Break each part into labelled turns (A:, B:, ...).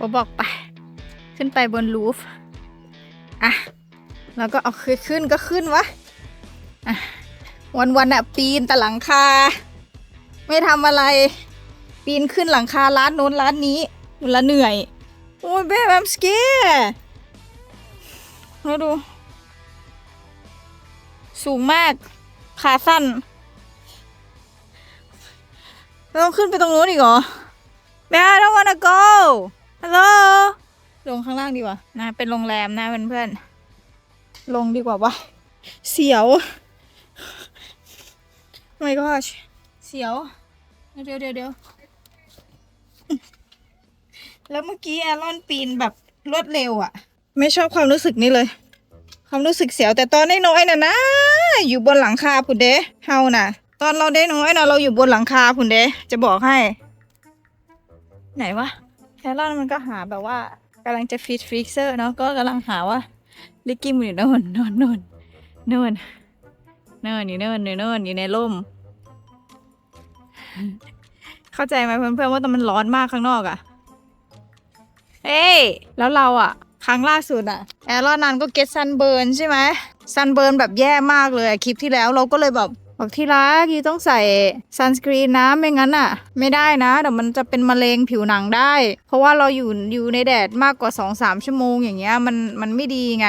A: โบบอกไป ขึ้นไปบนรูฟ อะ แล้วก็เอาขึ้นขึ้นก็ขึ้นวะ อะ วันวันอะปีนแต่หลังคา ไม่ทำอะไร ปีนขึ้นหลังคาร้านโน้นร้านนี้มันละเหนื่อย โอ้ยเบ๊แ I'm scared แล้วดู สูงมาก ขาสั้นเราต้องขึ้นไปตรงนู้นอีกเหรอแม่ I don't wanna go hello ลงข้างล่างดีกว่า นะ เป็นโรงแรมนะเพื่อนๆ ลงดีกว่าวะ เสียว Oh my gosh เสียว เดี๋ยวเดี๋ยวเดี๋ยวแล้วเมื่อกี้แอรอนปีนแบบรวดเร็วอะไม่ชอบความรู้สึกนี้เลย ความรู้สึกเสียวแต่ตอนน้อยๆน่ะนะ อยู่บนหลังคาพุ่นเด้เฮาน่ะ ตอนเราได้น้อยน่ะเราอยู่บนหลังคาพุ่นเด้จะบอกให้ ไหนวะ แครอนมันก็หาแบบว่ากำลังจะฟิตฟรีเซอร์เนาะก็กำลังหาว่าลิกกี้มันอยู่โน่นโน่นโน่นโน่นโน่นอยู่โน่นอยู่โน่นอยู่ในร่ม เข้าใจไหมเพื่อนๆว่าตอนมันร้อนมากข้างนอกอะเฮ้ยแล้วเราอะครั้งล่าสุดอะแอรอนนันก็เก็ตซันเบิร์นใช่ไหมซันเบิร์นแบบแย่มากเลยคลิปที่แล้วเราก็เลยแบบ บอกที่รักยูต้องใส่ซันสกรีนนะไม่งั้นอะไม่ได้นะเดี๋ยวมันจะเป็นมะเร็งผิวหนังได้ เพราะว่าเราอยู่อยู่ในแดดมากกว่า2-3ชั่วโมงอย่างเงี้ยมันมันไม่ดีไง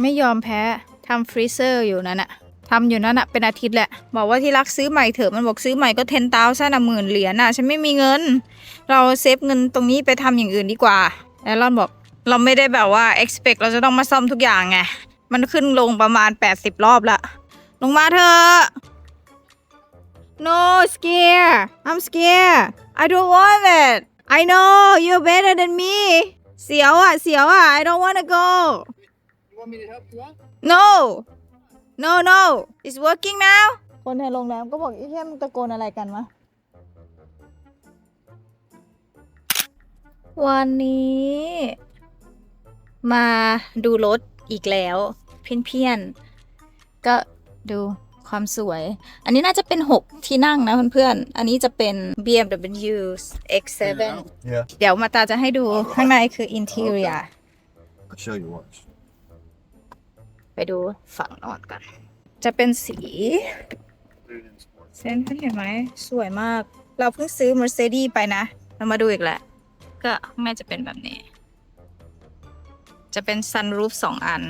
A: ไม่ยอมแพ้ทำฟรีเซอร์อยู่นั่นอะทำอยู่นั่นอะเป็นอาทิตย์แหละ บอกว่าที่รักซื้อใหม่เถอะมันบอกซื้อใหม่ก็เทนตาซะนะหมื่นเหรียญอะฉันไม่มีเงิน เราเซฟเงินตรงนี้ไปทำอย่างอื่นดีกว่าแอรอนบอกเราไม่ได้แบบว่า expect เราจะต้องมาซ่อมทุกอย่างไงมันขึ้นลงประมาณ 80 รอบละลงมาเถอะ No scare I'm scared I don't want it I know you're better than me เสียวอะเสียวอะ I don't wanna go
B: You want me to help you out?
A: No No no It's working now คนในโรงแรมก็บอกอ้แค่มึงตะโกนอะไรกันวะ วันนี้ มาดูรถอีกแล้ว เพี้ยนๆก็ดู ความสวย อันนี้น่าจะเป็น 6 ที่นั่งนะเพื่อนๆ อันนี้จะเป็น BMW X7
B: Yeah.
A: เดี๋ยวมาตาจะให้ดูข้างในคือ interior
B: I'll show you once.
A: ไปดูฝั่งนอนกัน จะเป็นสีเส้นเห็นไหม สวยมาก เราเพิ่งซื้อ Mercedes ไปนะ เรามาดูอีกแหละ ก็ข้างในจะเป็นแบบนี้ จะเป็น sunroof สองอัน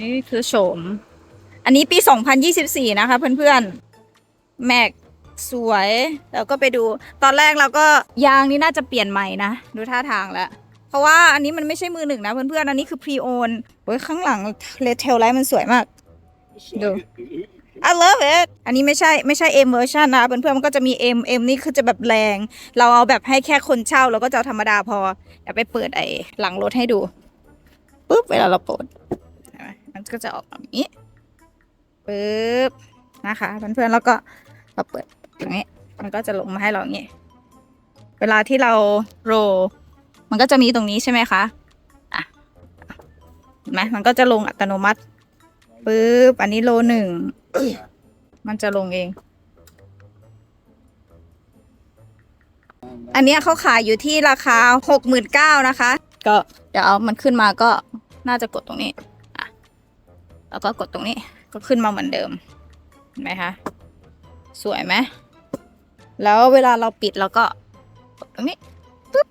A: นี่คือโฉม อันนี้ปี 2024 นะคะเพื่อนๆ แม็กสวยแล้วก็ไปดู ตอนแรกเราก็ยางนี่น่าจะเปลี่ยนใหม่นะ ดูท่าทางแล้ว เพราะว่าอันนี้มันไม่ใช่มือหนึ่งนะเพื่อนๆ อันนี้คือพรีโอนโอ้ยข้างหลังเลเทลไลท์มันสวยมาก ดู I love it อันนี้ไม่ใช่ไม่ใช่ M version นะเพื่อนๆมันก็จะมี M M นี่คือจะแบบแรง เราเอาแบบให้แค่คนเช่าเราก็จะเอาธรรมดาพอเดี๋ยวไปเปิดไอ้หลังรถให้ดูปุ๊บเวลาเราเปิด มันก็จะออกแบบนี้ปุ๊บนะคะเพื่อนๆแล้วก็เราเปิดอย่างนี้ มันก็จะลงมาให้เราอย่างนี้เวลาที่เราโร มันก็จะมีตรงนี้ใช่ไหมคะอะเห็นไหมมันก็จะลงอัตโนมัติปุ๊บอันนี้โลหนึ่งมันจะลงเอง อันเนี้ยเขาขายอยู่ที่ราคาหกหมื่นเก้านะคะ ก็เดี๋ยวเอามันขึ้นมาก็น่าจะกดตรงนี้ แล้วก็กดตรงนี้ก็ขึ้นมาเหมือนเดิมเห็นไหมคะสวยไหมแล้วเวลาเราปิดเราก็กดตรงนี้ปุ๊บ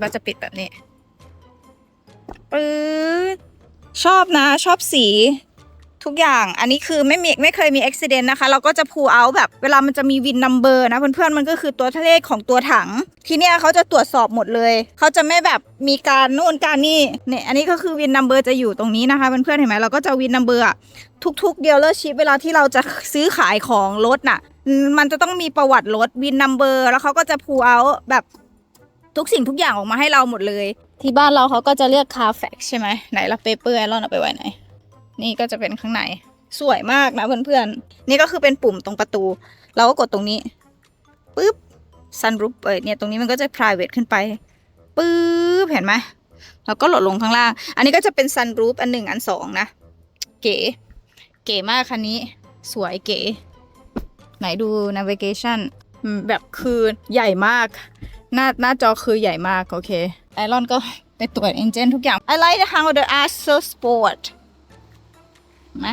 A: มันจะปิดแบบนี้ปื๊ดชอบนะชอบสี ทุกอย่าง อันนี้คือไม่มีไม่เคยมีอุบิเหตุนะคะ เราก็จะพูเอาแบบเวลามันจะมีวินนัมเบอร์นะเพื่อนๆมันก็คือตัวเลขของตัวถัง ทีเนี้ยเขาจะตรวจสอบหมดเลย เขาจะไม่แบบมีการนู่นการนี่เนี่ยอันนี้ก็คือวินนัมเบอร์จะอยู่ตรงนี้นะคะเพื่อนๆเห็นไหมเราก็จะวินนัมเบอร์ทุกๆเดีลเลอร์ชิพเวลาที่เราจะซื้อขายของรถน่ะ มันจะต้องมีประวัติรถวินนัมเบอร์แล้วเขาก็จะพูเอาแบบทุกสิ่งทุกอย่างออกมาให้เราหมดเลย ที่บ้านเราเขาก็จะเรียกคาแฟกใช่ไหมไหนละเปเปอร์ไอรอนเอาไปไว้ไหน นี่ก็จะเป็นข้างใน สวยมากนะเพื่อนๆ นี่ก็คือเป็นปุ่มตรงประตู เราก็กดตรงนี้ปุ๊บ sunroof เปิดเนี่ยตรงนี้มันก็จะ private ขึ้นไปปุ๊บเห็นไหมแล้วก็หลดลงข้างล่าง อันนี้ก็จะเป็น sunroof อันหนึ่งอันสองนะ เก๋ เก๋มากคันนี้ สวยเก๋ ไหนดู navigation แบบคือใหญ่มาก หน้าหน้าจอคือใหญ่มาก โอเคไอรอนก็ไปตรวจ engine ทุกอย่าง I like how the are so sport นไหม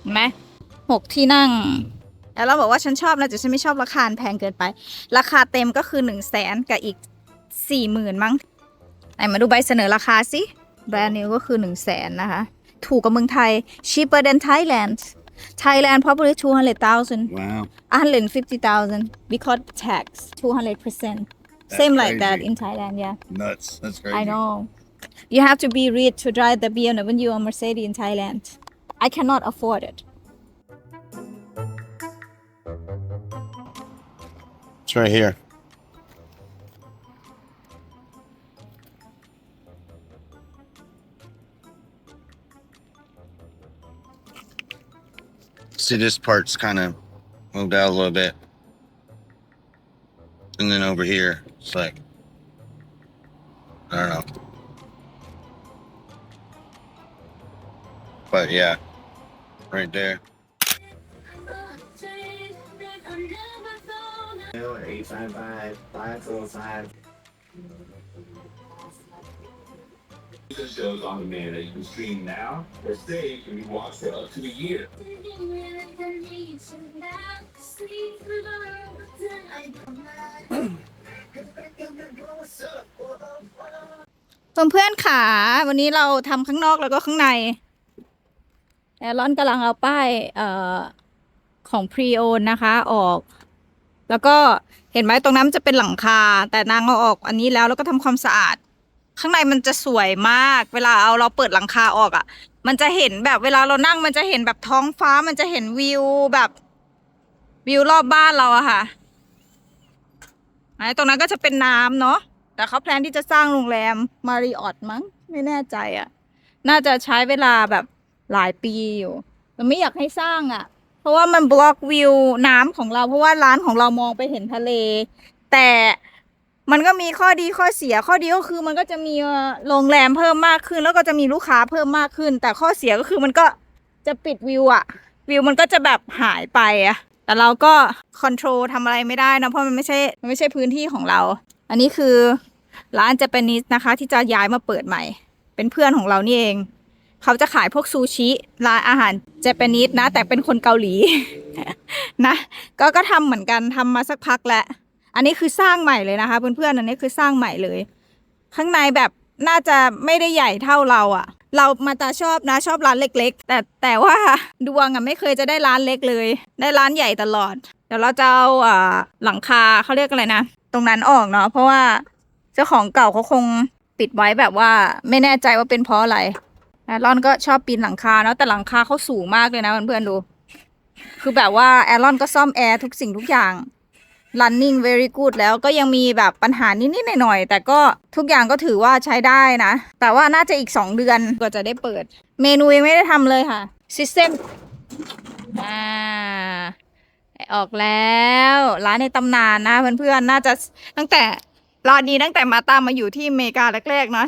A: เห็นไหมหกที่นั่งไอรอนบอกว่าฉันชอบนะแต่ฉันไม่ชอบราคาแพงเกินไป ราคาเต็มก็คือ1นึ่งแสนกับอีกสี่หมื่นมั้งไหนมาดูใบเสนอราคาสิแบรนด์นิวก็คือ1นึ่งแสนนะคะ ถูกกว่าเมืองไทย cheaper than Thailand Thailand probably 200,000
B: Wow.
A: 150,000 because tax 200%.
B: That's
A: Same like that
B: crazy.
A: in Thailand, yeah.
B: Nuts. That's crazy.
A: I know. You have to be rich to drive the BMW or Mercedes in Thailand. I cannot afford it.
B: It's right here. See, this part's kind of moved out a little bit. And then over here, it's like, I don't know. But yeah, right there.
C: Eight five five five four five.
D: The show's on demand that you can stream now or stay can be watched for up to a year.
A: เพื่อนๆค่ะ วันนี้เราทำข้างนอกแล้วก็ข้างใน แอรอนกำลังเอาป้ายเอ่อของพรีโอนนะคะออก แล้วก็เห็นไหมตรงนั้นจะเป็นหลังคา แต่นางเอาออกอันนี้แล้วแล้วก็ทำความสะอาด ข้างในมันจะสวยมาก เวลาเอาเราเปิดหลังคาออกอะ่ะ มันจะเห็นแบบเวลาเรานั่งมันจะเห็นแบบท้องฟ้ามันจะเห็นวิวแบบวิวรอบบ้านเราอะค่ะไอตรงนั้นก็จะเป็นน้ำเนาะแต่เขาแพลนที่จะสร้างโรงแรมมาริออตมั้งไม่แน่ใจอะ่ะ น่าจะใช้เวลาแบบ หลายปีอยู่แต่ไม่อยากให้สร้างอะ่ะ เพราะว่ามันบล็อกวิวน้ำของเรา เพราะว่าร้านของเรามองไปเห็นทะเล แต่มันก็มีข้อดีข้อเสียข้อดีก็คือมันก็จะมีโรงแรมเพิ่มมากขึ้น แล้วก็จะมีลูกค้าเพิ่มมากขึ้น แต่ข้อเสียก็คือมันก็จะปิดวิวอะวิวมันก็จะแบบหายไปอะแต่เราก็คอนโทรลทำอะไรไม่ได้นะเพราะมันไม่ใช่มันไม่ใช่พื้นที่ของเรา อันนี้คือร้าน j a p a n e s e นะคะ ที่จะย้ายมาเปิดใหม่ เป็นเพื่อนของเรานี่เอง เขาจะขายพวกซูชิร้านอาหารเจแปนิสนะ แต่เป็นคนเกาหลี นะ ก็ก็ทำเหมือนกันทำมาสักพักแล้วอันนี้คือสร้างใหม่เลยนะคะ เพื่อนๆอันนี้คือสร้างใหม่เลย ข้างในแบบน่าจะไม่ได้ใหญ่เท่าเราอะเรามาตาชอบนะชอบร้านเล็ก ๆ แต่แต่ว่าดวงอะไม่เคยจะได้ร้านเล็กเลย ได้ร้านใหญ่ตลอด เดี๋ยวเราจะเอาอ่าหลังคาเขาเรียกอะไรนะ ตรงนั้นออกเนาะเพราะว่าเจ้าของเก่าเขาคงปิดไว้แบบว่าไม่แน่ใจว่าเป็นเพราะอะไร แอรอนก็ชอบปีนหลังคาเนาะแต่หลังคาเขาสูงมากเลยนะเพื่อนๆดู คือแบบว่าแอรอนก็ซ่อมแอร์ทุกสิ่งทุกอย่าง running very good แล้วก็ยังมีแบบปัญหานิดๆหน่อยๆแต่ก็ทุกอย่างก็ถือว่าใช้ได้นะ แต่ว่าน่าจะอีก 2 เดือนกว่าจะได้เปิด เมนูยังไม่ได้ทำเลยค่ะ system อ่าออกแล้ว ร้านในตำนานนะเพื่อนๆ น่าจะตั้งแต่ ร้านนี้ตั้งแต่มาตามาอยู่ที่อเมริกาแรกๆเนาะ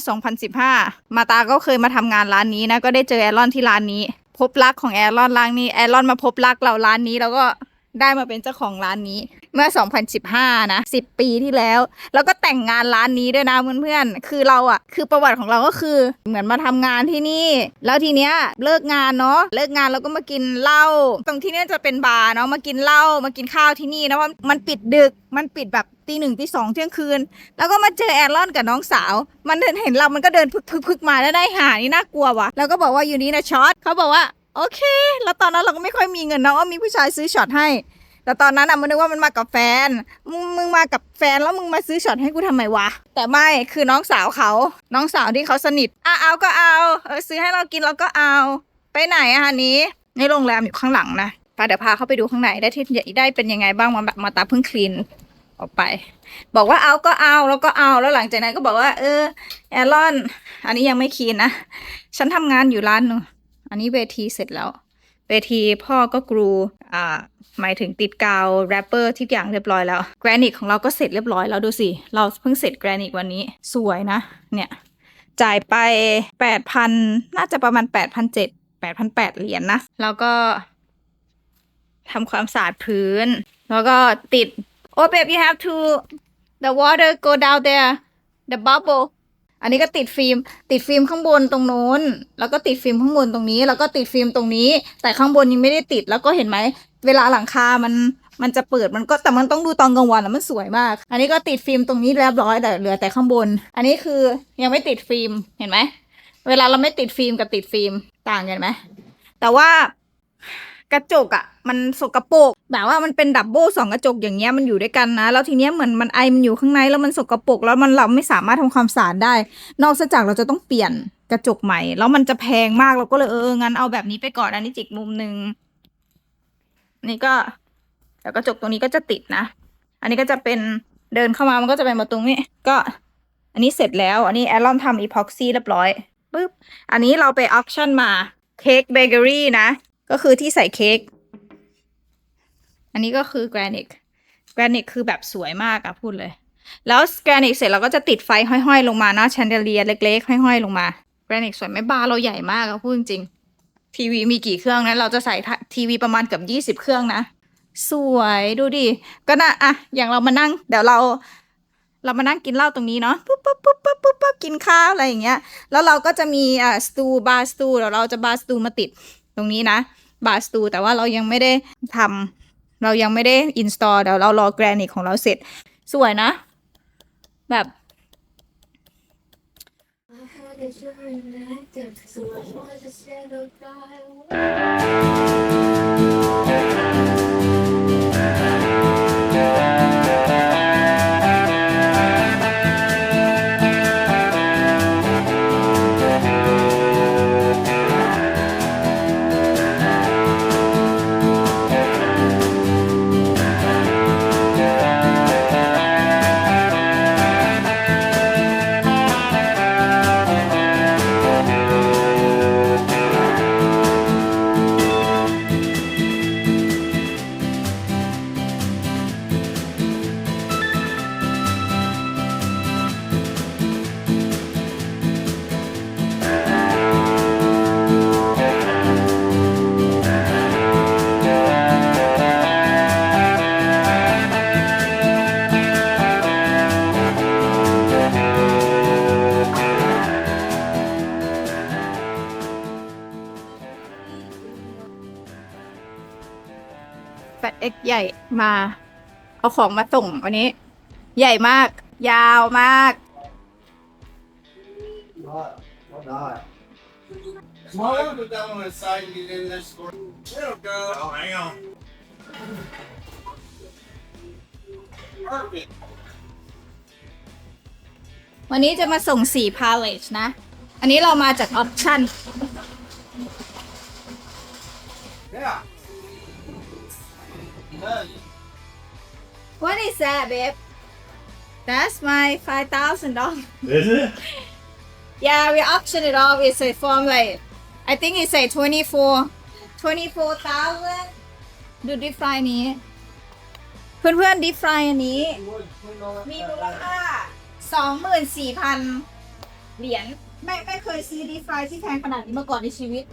A: 2015 มาตาก็เคยมาทำงานร้านนี้นะก็ได้เจอแอรอนที่ร้านนี้ พบรักของแอรอนร้านนี้แอรอนมาพบรักเราร้านนี้แล้วก็ ได้มาเป็นเจ้าของร้านนี้เมื่อ 2015 นะ 10 ปีที่แล้ว แล้วก็แต่งงานร้านนี้ด้วยนะเพื่อนๆ คือเราอะคือประวัติของเราก็คือเหมือนมาทำงานที่นี่ แล้วทีเนี้ยเลิกงานเนาะเลิกงานแล้วก็มากินเหล้าตรงที่เนี้ยจะเป็นบาร์เนาะมากินเหล้ามากินข้าวที่นี่นะว่ามันปิดดึกมันปิดแบบตีหนึ่งตีสองเที่ยงคืน แล้วก็มาเจอแอรอนกับน้องสาว มันเดินเห็นเรามันก็เดินพึกพึกพึกมาแล้วได้หานี่น่ากลัววะแล้วก็บอกว่าอยู่นี้นะช็อตเขาบอกว่า โอเค แล้วตอนนั้นเราก็ไม่ค่อยมีเงินนะว่ามีผู้ชายซื้อช็อตให้ แต่ตอนนั้นอะมันนึกว่ามันมากับแฟน มึงมึงมากับแฟนแล้วมึงมาซื้อช็อตให้กูทำไมวะ แต่ไม่คือน้องสาวเขา น้องสาวที่เขาสนิทอะเอาก็เอาเออซื้อให้เรากินเราก็เอา ไปไหนอะฮันนี้ในโรงแรมอยู่ข้างหลังนะไปเดี๋ยวพาเข้าไปดูข้างในได้ที่ได้เป็นยังไงบ้างมาแบบมาตาเพิ่งคลีนออกไป บอกว่าเอาก็เอาแล้วก็เอาแล้วหลังจากนั้นก็บอกว่า เออแอรอน อันนี้ยังไม่คลีนนะ ฉันทำงานอยู่ร้านนึง อันนี้เวทีเสร็จแล้ว เวทีพ่อก็กรูอ่าหมายถึงติดกาวแรปเปอร์ทุกอย่างเรียบร้อยแล้วแกรนิตของเราก็เสร็จเรียบร้อยแล้วดูสิ เราเพิ่งเสร็จแกรนิตวันนี้สวยนะ เนี่ยจ่ายไปแปดพันน่าจะประมาณแปดพันเจ็ดแปดพันแปดเหรียญนะ แล้วก็ทำความสะอาดพื้น แล้วก็ติด oh babe you have to the water go down there the bubble อันนี้ก็ติดฟิล์มติดฟิล์มข้างบนตรงโน้น แล้วก็ติดฟิล์มข้างบนตรงนี้ แล้วก็ติดฟิล์มตรงนี้ แต่ข้างบนยังไม่ได้ติดแล้วก็เห็นไหมเวลาหลังคา มันมันจะเปิดมันก็แต่มันต้องดูตอนกลางวันอะมันสวยมาก อันนี้ก็ติดฟิล์มตรงนี้เรียบร้อยแต่เหลือแต่ข้างบน อันนี้คือยังไม่ติดฟิล์มเห็นไหมเวลาเราไม่ติดฟิล์มกับติดฟิล์มต่างกันไหมแต่ว่า กระจกอะมันสกปรกแบบว่ามันเป็นดับเบิลสองกระจกอย่างเงี้ยมันอยู่ด้วยกันนะ แล้วทีเนี้ยเหมือนมันไอมันอยู่ข้างในแล้วมันสกปรกแล้วมันเราไม่สามารถทำความสะอาดได้ นอกจากเราจะต้องเปลี่ยนกระจกใหม่ แล้วมันจะแพงมากเราก็เลยเอองั้นเอาแบบนี้ไปก่อนอันนี้จิกมุมหนึ่งนี่ก็แต่กระจกตรงนี้ก็จะติดนะ อันนี้ก็จะเป็นเดินเข้ามามันก็จะเป็นประตูนี้ก็ อันนี้เสร็จแล้ว อันนี้แอลลอนทำอีพ็อกซี่เรียบร้อยปึ๊บอันนี้เราไปออคชั่นมาเค้กเบเกอรี่นะ ก็คือที่ใส่เค้ก อันนี้ก็คือแกรนิก แกรนิกคือแบบสวยมากอะพูดเลย แล้วแกรนิกเสร็จเราก็จะติดไฟห้อยๆ ลงมานะแชนเดเลียเล็กๆ ห้อยๆ ลงมา แกรนิกสวยไหม่บาร์เราใหญ่มากอะพูดจริงทีวีมีกี่เครื่องนะ เราจะใส่ทีวีประมาณเกือบยี่สิบเครื่องนะ สวยดูดิ ก็น่าอะอย่างเรามานั่ง เดี๋ยวเรา เรามานั่งกินเหล้าตรงนี้เนาะปุ๊บปุ๊บปุ๊บปุ๊บปุ๊บปุ๊บกินข้าวอะไรอย่างเงี้ย แล้วเราก็จะมีอ่าสตูบาร์สตูเดี๋ยวเราจะบาร์สตูมาติด ตรงนี้นะบาร์สตูแต่ว่าเรายังไม่ได้ทำเรายังไม่ได้อินสตอลเดี๋ยวเรารอแกรนิกของเราเสร็จ สวยนะ แบบ
E: I
A: มา เอาของมาส่งวันนี้ ใหญ่มาก ยาวมาก
C: What? What not?
B: Smaller, put that one aside and get in this store. There we go. Oh, hang on. Perfect.
A: วันนี้จะมาส่งสี่พาเลจนะ อันนี้เรามาจากออปชั่น is that babe That's my five thousand dollars
B: Is it?
A: Yeah we auction it off it's a form like I think it's a twenty four twenty four thousand ดูดิฟรายนี้ เพื่อนๆดิฟรายอันนี้ มีมูลค่าสองหมื่นสี่พันเหรียญ ไม่ไม่เคยซื้อดีฟายที่แพงขนาดนี้มาก่อนในชีวิต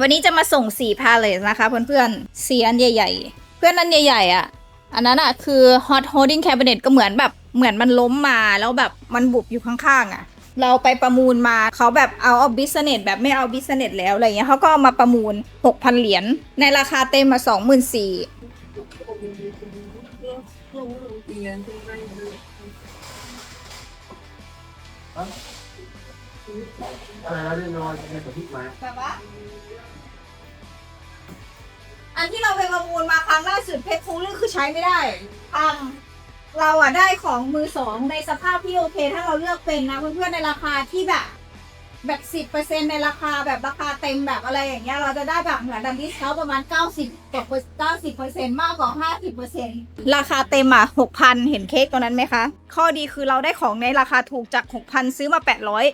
A: วันนี้จะมาส่งสี่พาเลสนะคะเพื่อนๆสี่อันใหญ่ ๆ เพื่อนอันใหญ่ๆอะ อันนั้นอะคือ hot holding cabinet ก็เหมือนแบบเหมือนมันล้มมาแล้วแบบมันบุบอยู่ข้างๆอะเราไปประมูลมาเขาแบบเอาเอาบิสเนสแบบไม่เอาบิสเนสแล้วอะไรเงี้ยเขาก็เอามาประมูล 6,000 เหรียญในราคาเต็มมา 24,000
C: I didn't know I could have a heat lamp.
A: แบบว่า อันที่เราไปประมูลมาครั้งล่าสุดเพชรฟูลื่นคือใช้ไม่ได้พังเราอะได้ของมือสองในสภาพที่โอเค ถ้าเราเลือกเป็นนะเพื่อนๆในราคาที่แบบ แบบสิบเปอร์เซ็นในราคาแบบราคาเต็มแบบอะไรอย่างเงี้ยเราจะได้แบบเหมือนดันดิสเขาประมาณ90กว่าเก้าสิบเปอร์เซ็นมากกว่า50เปอร์เซ็นราคาเต็มอะ6,000เห็นเค้กตัวนั้นไหมคะ ข้อดีคือเราได้ของในราคาถูกจาก6,000ซื้อมา800อย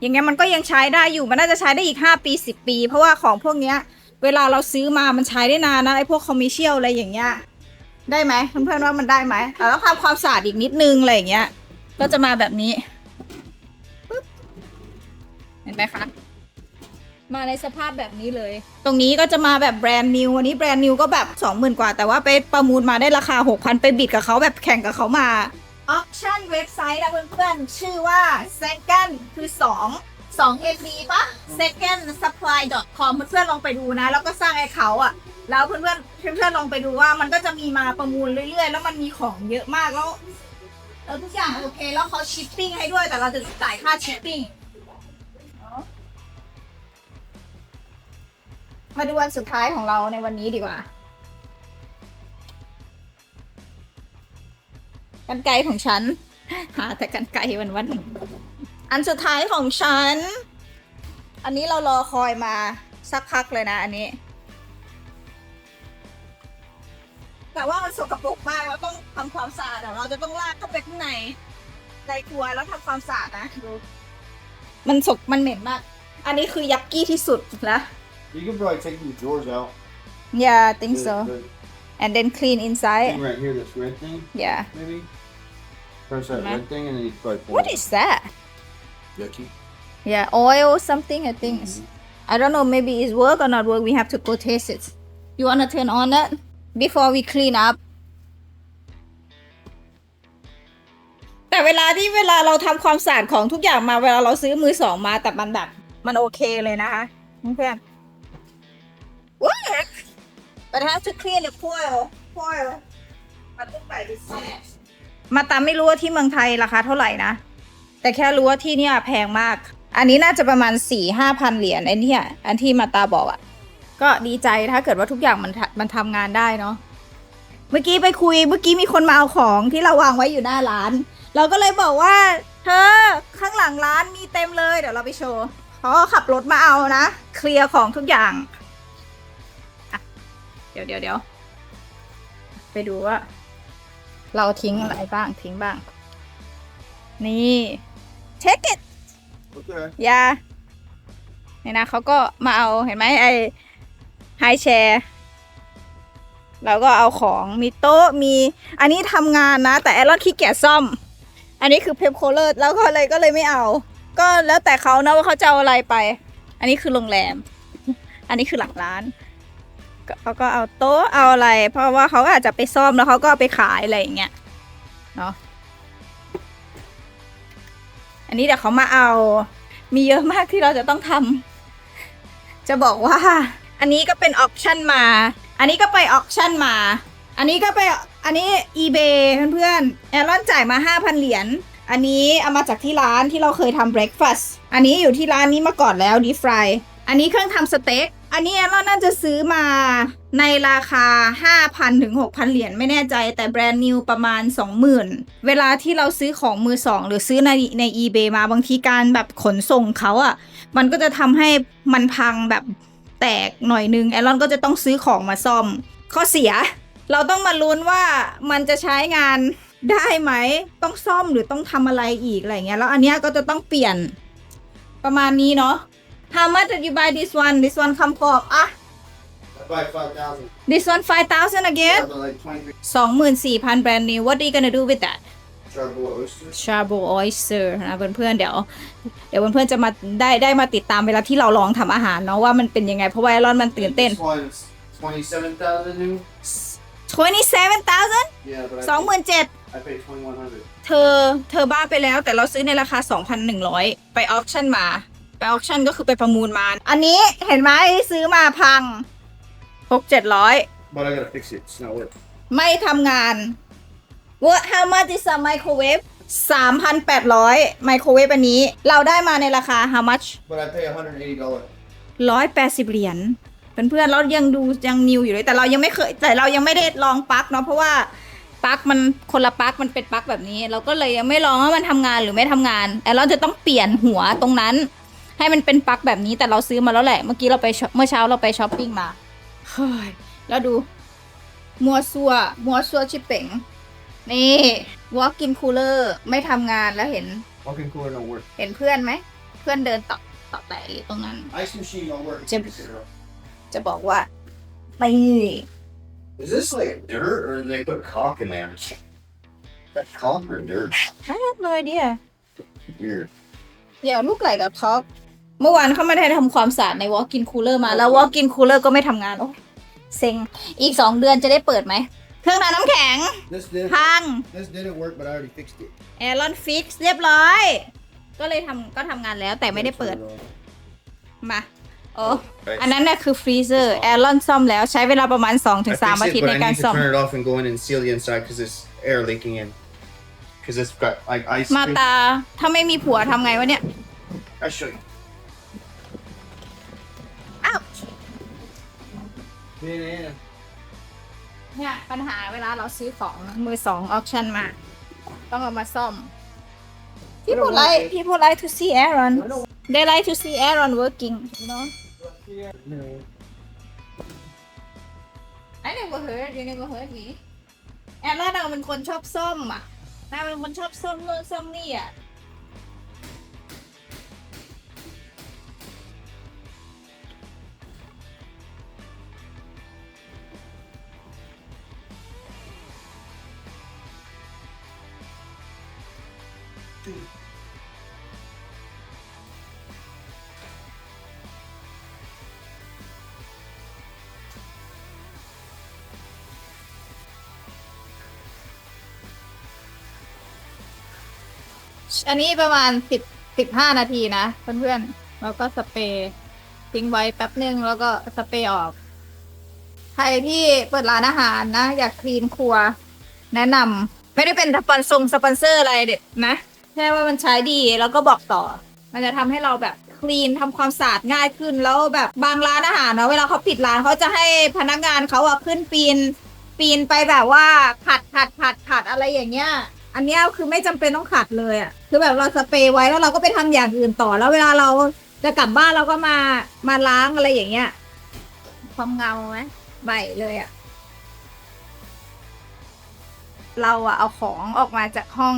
A: อย่างเงี้ยมันก็ยังใช้ได้อยู่มันน่าจะใช้ได้อีก5ปี10ปี เพราะว่าของพวกเนี้ย เวลาเราซื้อมามันใช้ได้นานนะไอ้พวกคอมมิชเชียลอะไรอย่างเงี้ยได้ไหมเพื่อนๆว่ามันได้ไหมแต่ต้องทำความสะอาดอีกนิดนึงอะไรอย่างเงี้ย ก็จะมาแบบนี้ปึ๊บเห็นไหมคะมาในสภาพแบบนี้เลย ตรงนี้ก็จะมาแบบแบรนด์นิวอันนี้แบรนด์นิวก็แบบ 20,000 กว่า แต่ว่าไปประมูลมาได้ราคา 6,000 ไปบิดกับเขาแบบแข่งกับเขามาออ c ชั่นเว็บไซต์นะเพื่อนๆ ชื่อว่า second คือ 2 2 MB ปะ second supply com เพื่อนๆลองไปดูนะ แล้วก็สร้างไอ้เขาอะแล้วเพื่อนๆเพื่อนๆลองไปดูว่ามันก็จะมีมาประมูลเรื่อยๆ แล้วมันมีของเยอะมากแล้วแล้วทุกอย่างโอเค แล้วเขาชิปปิ้งให้ด้วยแต่เราจะจ่ายค่าชิปปิ้งมาดูวันสุดท้ายของเราในวันนี้ดีกว่ากันไกรของฉัน หาแต่กันไกรวันวันหนึ่ง อันสุดท้ายของฉัน อันนี้เรารอคอยมาสักพักเลยนะอันนี้ แต่ว่ามันสกปรกมากแล้วต้องทำความสะอาดเดี๋ยวเราจะต้องลากเข้าไปข้างในในครัวแล้วทำความสะอาดนะดูมันสกมันเหม็นมาก อันนี้คือยักกี้ที่สุดแล้ว
B: You can probably take these drawers out.
A: Yeah, I think
B: The-
A: so.
B: the
A: And then clean inside.
B: thing right here, this red thing,
A: Yeah.
B: maybe. Press that
A: Nah.
B: red thing and then you probably pull
A: What
B: it.
A: is that?
B: Yucky.
A: Yeah, oil something I think. I don't know, maybe it's work or not work. We have to go taste it. You wanna turn on that before we clean up? แต่เวลาที่เวลาเราทำความสะอาดของทุกอย่างมาเวลาเราซื้อมือสองมาแต่มันแบบมันโอเคเลยนะคะเพื่อน work but I have to clean the foil foil มันต้องใส่ดิมาตามไม่รู้ว่าที่เมืองไทยราคาเท่าไหร่นะ แต่แค่รู้ว่าที่เนี่ยแพงมาก อันนี้น่าจะประมาณสี่ห้าพันเหรียญไอ้เนี่ยอันที่มาตาบอกอะ่ะ ก็ดีใจถ้าเกิดว่าทุกอย่างมันมันทำงานได้เนาะเมื่อกี้ไปคุยเมื่อกี้มีคนมาเอาของที่เราวางไว้อยู่หน้าร้าน เราก็เลยบอกว่า เธอข้างหลังร้านมีเต็มเลยเดี๋ยวเราไปโชว์เขาขับรถมาเอานะ เคลียร์ของทุกอย่างเดี๋ยวเดี๋ยวเดี๋ยวไปดูว่า เราทิ้งอะไรบ้างทิ้งบ้าง นี่ take it
B: Okay.
A: ยาเนี่ยนะเขาก็มาเอาเห็นไหมไอไฮแชร์เราก็เอาของมีโต๊ะมี อันนี้ทำงานนะ แต่แอรอนขี้เกียจซ่อม อันนี้คือเพปโคเลอร์แล้วก็เลยก็เลยไม่เอา ก็แล้วแต่เขานะว่าเขาจะเอาอะไรไป อันนี้คือโรงแรม อันนี้คือหลังร้านก็เขาก็เอาโต๊ะเอาอะไร เพราะว่าเขาก็อาจจะไปซ่อมแล้วเขาก็เอาไปขายอะไรอย่างเงี้ยเนาะ อันนี้เดี๋ยวเขามาเอา มีเยอะมากที่เราจะต้องทำจะบอกว่า อันนี้ก็เป็นออ t ชั่นมา อันนี้ก็ไปออ t ชั่นมา อันนี้ก็ไป อันนี้ eBay เพื่อนๆแอรอนจ่ายมา 5,000 เหรียญ อันนี้เอามาจากที่ร้านที่เราเคยทำ breakfast อันนี้อยู่ที่ร้านนี้มาก่อนแล้ว deep fry อันนี้เครื่องทำสเต็ก อันนี้แอรอนน่าจะซื้อมา ในราคา 5,000ถึง6,000 เหรียญไม่แน่ใจ แต่แบรนด์นิวประมาณ 20,000 เวลาที่เราซื้อของมือสองหรือซื้อในใน eBay มาบางทีการแบบขนส่งเขาอะ่ะ มันก็จะทำให้มันพังแบบแตกหน่อยนึงแอรอนก็จะต้องซื้อของมาซ่อม ข้อเสีย เราต้องมาลุ้นว่ามันจะใช้งานได้ไหม ต้องซ่อมหรือต้องทำอะไรอีกอะไรเงี้ย แล้วอันเนี้ยก็จะต้องเปลี่ยนประมาณนี้เนาะ How much did you buy this one this one คำกรอบอะ
B: I buy 5,000.
A: this one 5,000 again
B: Yeah, but like 23
A: 24,000 brand new what are you gonna do with that
B: charcoal oysters.
A: Charbel oyster นะเพื่อนๆเดี๋ยว เดี๋ยวเพื่อนๆจะมาได้ได้มาติดตามเวลาที่เราลองทำอาหารเนาะว่ามันเป็นยังไงเพราะว่าไอรอนมันตื่นเต้น
B: This one's 27,000 new.
A: 27,000
B: Yeah, but I,
A: 27,000
B: I paid 2,100.
A: เธอเธอบ้าไปแล้วแต่เราซื้อในราคา 2,100 ไปออ c ชั่นมา ไปออ c ชั่นก็คือไปประมูลมา อันนี้เห็นไหมซื้อมาพัง 6 700
B: But I gotta fix it. It's not working.
A: ไม่ทำงาน What how much is a microwave 3,800 ไมโครเวฟอันนี้ เราได้มาในราคา how much
B: But I pay $180.
A: ร้อยแปดสิบเหรียญเพื่อนๆเรายังดูยังนิวอยู่เลย แต่เรายังไม่เคย แต่เรายังไม่ได้ลองปลั๊กเนาะเพราะว่าปลั๊กมันคนละปลั๊กมันเป็นปลั๊กแบบนี้ เราก็เลยยังไม่ลองว่ามันทำงานหรือไม่ทำงานแต่เราจะต้องเปลี่ยนหัวตรงนั้น ให้มันเป็นปลั๊กแบบนี้แต่เราซื้อมาแล้วแหละ เมื่อกี้เราไปช็อปเมื่อเช้าเราไปช้อปปิ้งมา เฮ้ยแล้วดู มัวซัว มัวซัวชิปเป่งนี่วอลกินคูลเลอร์ไม่ทำงานแล้วเห็น
B: Walking cooler don't work.
A: เห็นเพื่อนไหม เพื่อนเดินต่อต่อแต่อยู่ตรงนั้น
B: Ice machine don't work.
A: Jim.
B: Fix it, bro.
A: จะบอกว่าไม่
C: Is this like dirt or did they put caulk in there? That caulk or dirt?
A: I have no idea
C: Weird.
A: yeah look like a talk เมื่อวานเขาไม่ได้ทำความสะอาดใน walk-in cooler มาแล้ว walk-in cooler ก็ไม่ทำงานโอ้ เซ็งอีกสองเดือนจะได้เปิดไหม เครื่องทำน้ำแข็ง
C: This did.
A: พัง
C: This didn't work, but I already fixed it.
A: แอรอนฟิกเรียบร้อย ก็เลยทำก็ทำงานแล้วแต่ไม่ได้เปิด มาโอ้อันนั้นน่ะคือฟรีเซอร์แอรอนซ่อมแล้วใช้เวลาประมาณ 2-3
C: I
A: อา
C: fixed
A: ทิต
C: it,
A: ย์
C: but
A: ใน
C: I
A: การ
C: need to
A: ซ่อม
C: turn it off and go in and seal the inside because there's air leaking in. Because it's got like ice.
A: มา
C: cream.
A: ตา ถ้าไม่มีผัวทำไงวะเนี่ย
C: I'll show you. Yeah, yeah.
A: เนี่ยปัญหาเวลาเราซื้อของมือสองออคชั่นมา ต้องเอามาซ่อม people like people like to see Aaron they like to see Aaron working you know I never heard you never heard me แอนนาเป็นคนชอบซ่อมอะนางเป็นคนชอบซ่อมนู่นซ่อมนี่อะ อันนี้ประมาณสิบสิบห้านาทีนะเพื่อนๆ แล้วก็สเปรย์ทิ้งไว้แป๊บหนึ่งแล้วก็สเปรย์ออก ใครที่เปิดร้านอาหารนะ อยากคลีนครัว แนะนำไม่ได้เป็นสปอนซงสปอนเซอร์อะไรเด็ดนะ แค่ว่ามันใช้ดีแล้วก็บอกต่อ มันจะทำให้เราแบบคลีนทำความสะอาดง่ายขึ้นแล้วแบบบางร้านอาหารนะเวลาเขาปิดร้านเขาจะให้พนักงานเขาอะขึ้นปีน ปีนไปแบบว่าขัดขัดขัดขัดอะไรอย่างเงี้ยอันเนี้ยคือไม่จำเป็นต้องขัดเลยอะคือแบบเราสเปรย์ไว้แล้วเราก็ไปทำอย่างอื่นต่อแล้วเวลาเราจะกลับบ้านเราก็มามาล้างอะไรอย่างเงี้ย ความเงาไหมใบเลยอะเราอะเอาของออกมาจากห้อง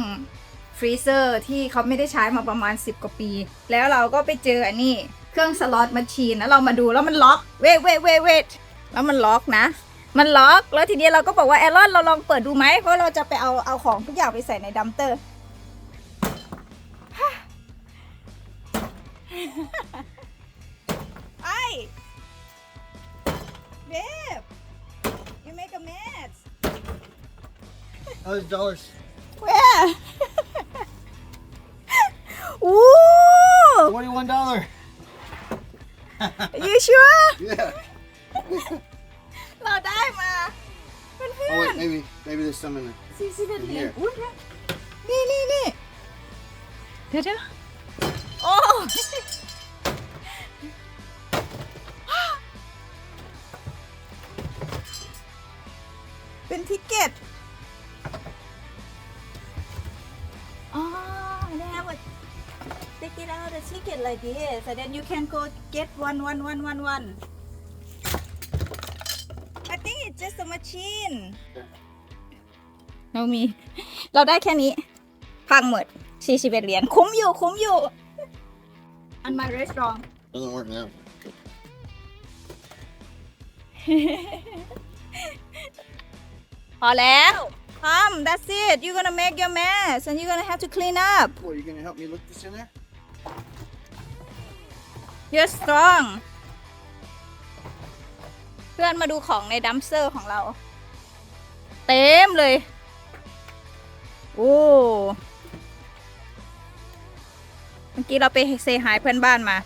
A: ฟรีเซอร์ที่เขาไม่ได้ใช้มาประมาณ 10 กว่าปี แล้วเราก็ไปเจออันนี้เครื่องสล็อตม c ชีนแล้วเรามาดูแล้วมันล็อกเวทเวทเวทเวทแล้วมันล็อกนะ มันล็อกแล้วทีนี้เราก็บอกว่าแอรอนเราลองเปิดดูไหมเพราะเราจะไปเอาเอาของทุกอย่างไปใส่ในดัมเตอร์ไอ้เบฟ you make a mess
C: Oh, there's dollars.
A: where อู้
C: Twenty-one dollar.
A: you sure
C: Yeah.
A: เราได้มาเพื่
C: Oh
A: อน
C: wait, maybe maybe there's some in there.
A: ๆสี่สิบเอ็ดเหรียญ
C: Here.
A: อุ๊ยนี่นี่นี่เดี๋ยวเดี๋ยวโอ้ เป็นทิกเก็ต they have a they get out a ticket like this and then you can go get one one one one one I think it's just a machine เรามี เราได้แค่นี้ พังหมด41เหรียญ คุ้มอยู่ คุ้มอยู่ อัน my restaurant
C: Doesn't work now.
A: พอแล้ว Come that's it you're gonna make your mess and you're gonna have to clean up
C: What, are you gonna help me look this in there?
A: you're strong เพื่อนมาดูของในดัมเซอร์ของเรา เต็มเลย โอ้เมื่อกี้เราไปเซหายเพื่อนบ้านมา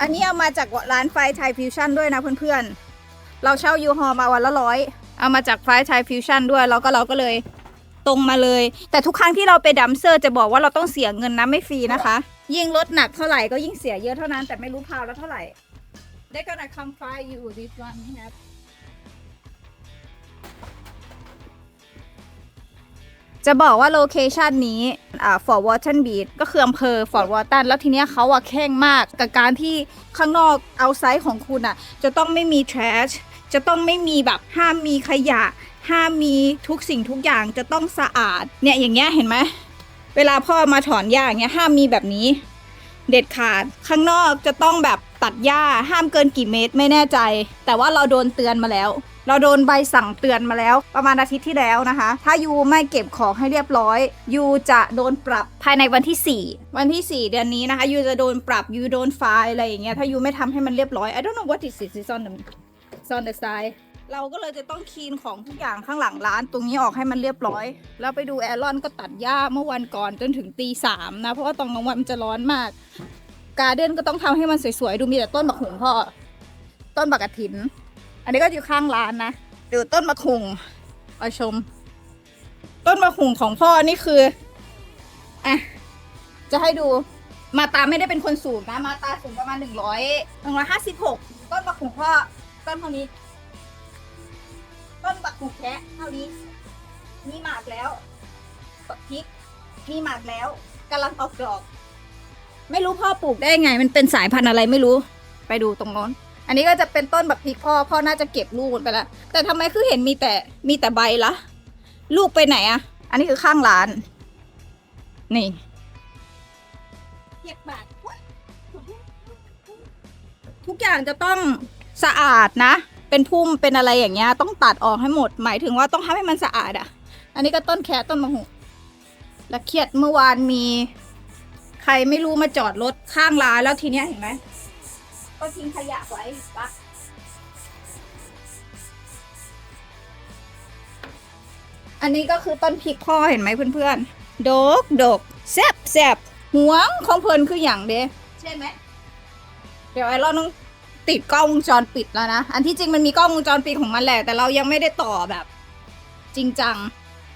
A: อันนี้เอามาจากร้านไฟไทยฟิวชั่นด้วยนะเพื่อนๆ เราเช่ายูฮอมาวันละร้อยเอามาจากไฟไทยฟิวชั่นด้วยแล้วก็เราก็เลยตรงมาเลย แต่ทุกครั้งที่เราไปดัมเซอร์จะบอกว่าเราต้องเสียเงินนะไม่ฟรีนะคะ ยิ่งลดหนักเท่าไหร่ก็ยิ่งเสียเยอะเท่านั้นแต่ไม่รู้พาวแล้วเท่าไหร่ They're gonna come fry you this one have จะบอกว่าโลเคชันนี้อ่าฟอร์วอร์ตันบีก็คืออำเภอฟอร์วอร์ตันแล้วทีเนี้ยเขาอะแข่งมากกับการที่ข้างนอกเอาไซส์ของคุณอะจะต้องไม่มี trash จะต้องไม่มีแบบห้ามมีขยะ ห้ามมีทุกสิ่งทุกอย่างจะต้องสะอาด เนี่ยอย่างเงี้ยเห็นไหมเวลาพ่อมาถอนหญ้าเงี้ยห้ามมีแบบนี้ เด็ดขาดข้างนอกจะต้องแบบตัดหญ้าห้ามเกินกี่เมตรไม่แน่ใจ แต่ว่าเราโดนเตือนมาแล้ว เราโดนใบสั่งเตือนมาแล้ว ประมาณอาทิตย์ที่แล้วนะคะ ถ้ายูไม่เก็บของให้เรียบร้อยยูจะโดนปรับภายในวันที่ 4 วันที่ 4 เดือนนี้นะคะยูจะโดนปรับยูโดนไฟอะไรอย่างเงี้ยถ้ายูไม่ทำให้มันเรียบร้อย I don't know what is it it's on the it's on the side เราก็เลยจะต้องคลีนของทุกอย่างข้างหลังร้านตรงนี้ออกให้มันเรียบร้อย แล้วไปดูแอรอนก็ตัดหญ้าเมื่อวันก่อนจนถึงตีสามนะ เพราะว่าตอนกลางวันมันจะร้อนมาก การเดนก็ต้องทำให้มันสวยๆ ดูมีแต่ต้นบักหุงพ่อ ต้นบักกระถิน อันนี้ก็อยู่ข้างร้านนะดูต้นบักหุงมาชม ต้นบักหุงของพ่อนี่คืออะจะให้ดูมาตาไม่ได้เป็นคนสูงนะ มาตาสูงประมาณหนึ่งร้อยหนึ่งร้อยห้าสิบหกต้นบักหุงพ่อ ต้นเท่านี้ ต้นบักหุงแคะเท่านี้ มีหมากแล้วบักพริก มีหมากแล้วกำลังออกดอก ไม่รู้พ่อปลูกได้ไง มันเป็นสายพันธุ์อะไรไม่รู้ ไปดูตรงโน้น อันนี้ก็จะเป็นต้นบักพริกพ่อ พ่อน่าจะเก็บลูกมันไปแล้ว แต่ทำไมคือเห็นมีแต่ มีแต่ใบละลูกไปไหนอะอันนี้คือข้างร้าน นี่เก็บบาททุกอย่างจะต้อง สะอาดนะ เป็นพุ่มเป็นอะไรอย่างเงี้ยต้องตัดออกให้หมด หมายถึงว่าต้องทำให้มันสะอาดอะอันนี้ก็ต้นแคต้นมะฮุและเครียดเมื่อวานมี ใครไม่รู้มาจอดรถข้างร้านแล้วทีเนี้ยเห็นไหมก็ทิ้งขยะไว้ปะอันนี้ก็คือต้นพริกพ่อเห็นไหมเพื่อนๆโดกโดกแซบแซบหวงของเพลินคืออย่างเด้ใช่ไหม เดี๋ยวไอ้เราต้อง ติดกล้องวงจรปิดแล้วนะ อันที่จริงมันมีกล้องวงจรปิดของมันแหละ แต่เรายังไม่ได้ต่อแบบ จริงจัง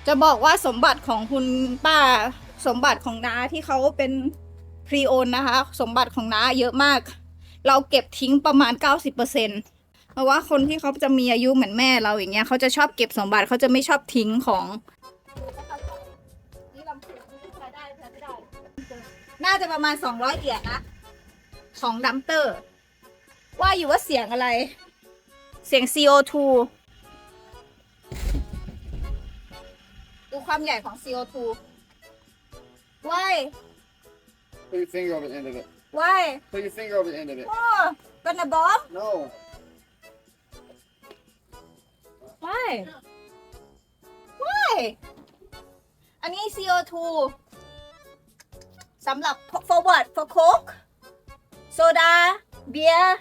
A: จะบอกว่าสมบัติของคุณป้าสมบัติของน้าที่เขาเป็นพรีโอนนะคะ สมบัติของน้าเยอะมาก เราเก็บทิ้งประมาณ 90%เปอร์เซ็นเพราะว่าคนที่เขาจะมีอายุเหมือนแม่เราอย่างเงี้ยเขาจะชอบเก็บสมบัติเขาจะไม่ชอบทิ้งของ น่าจะประมาณ 200เหรียญนะ ของดัมเตอร์ ว่าอยู่ว่าเสียงอะไร เสียง CO2 ดูความใหญ่ของ CO2 Why
C: Put your finger over the end of it.
A: Why
C: Put your finger over the end of it.
A: Oh gonna bomb
C: No.
A: Why Why อันนี้ CO2 สำหรับ for what for coke โซดา เบียร์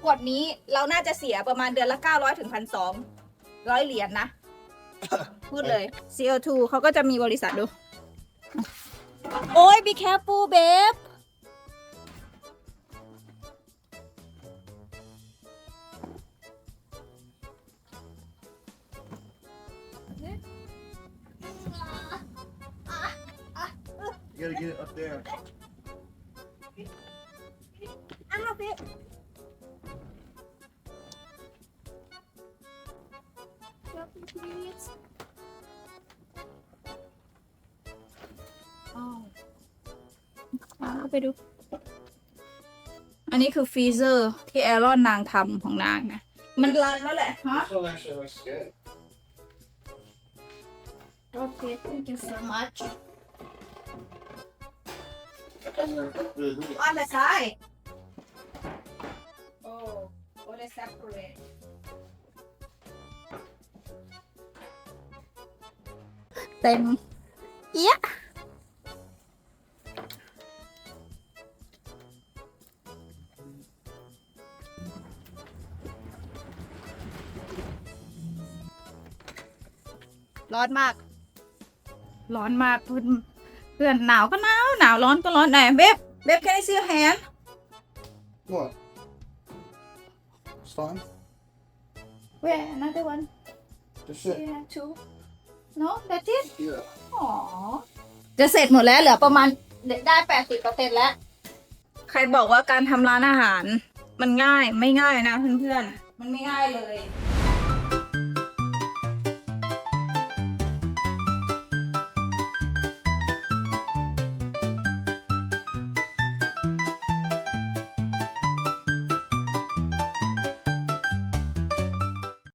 A: ขวดนี้เราน่าจะเสียประมาณเดือนละ900ถึง1,200ร้อยเหรียญนะ พูดเลย CO2 เขาก็จะมีบริษัทดู โอ้ย be careful babe
C: You gotta get it up there.
A: นนี้คือฟรีเซอร์ที่แอรอนนางทำของนางนะ มันรันแล้วแหละฮะ
C: This one actually looks good.
A: โอเค thank you so much on the side oh what is separate เต็มเอียะ ร้อนมาก ร้อนมากเพื่อนเพื่อนหนาวก็หนาวหนาวร้อนก็ร้อนไหนเบบเบบ can I see your hand
C: What? It's fine.
A: where another one
C: Just sit.
A: yeah two no that's it
C: Yeah.
A: อ๋อจะเสร็จหมดแล้วเหลือประมาณได้แปดสิบเปอร์เซ็นแล้ว ใครบอกว่าการทำร้านอาหาร มันง่ายไม่ง่ายนะเพื่อนๆ มันไม่ง่ายเลย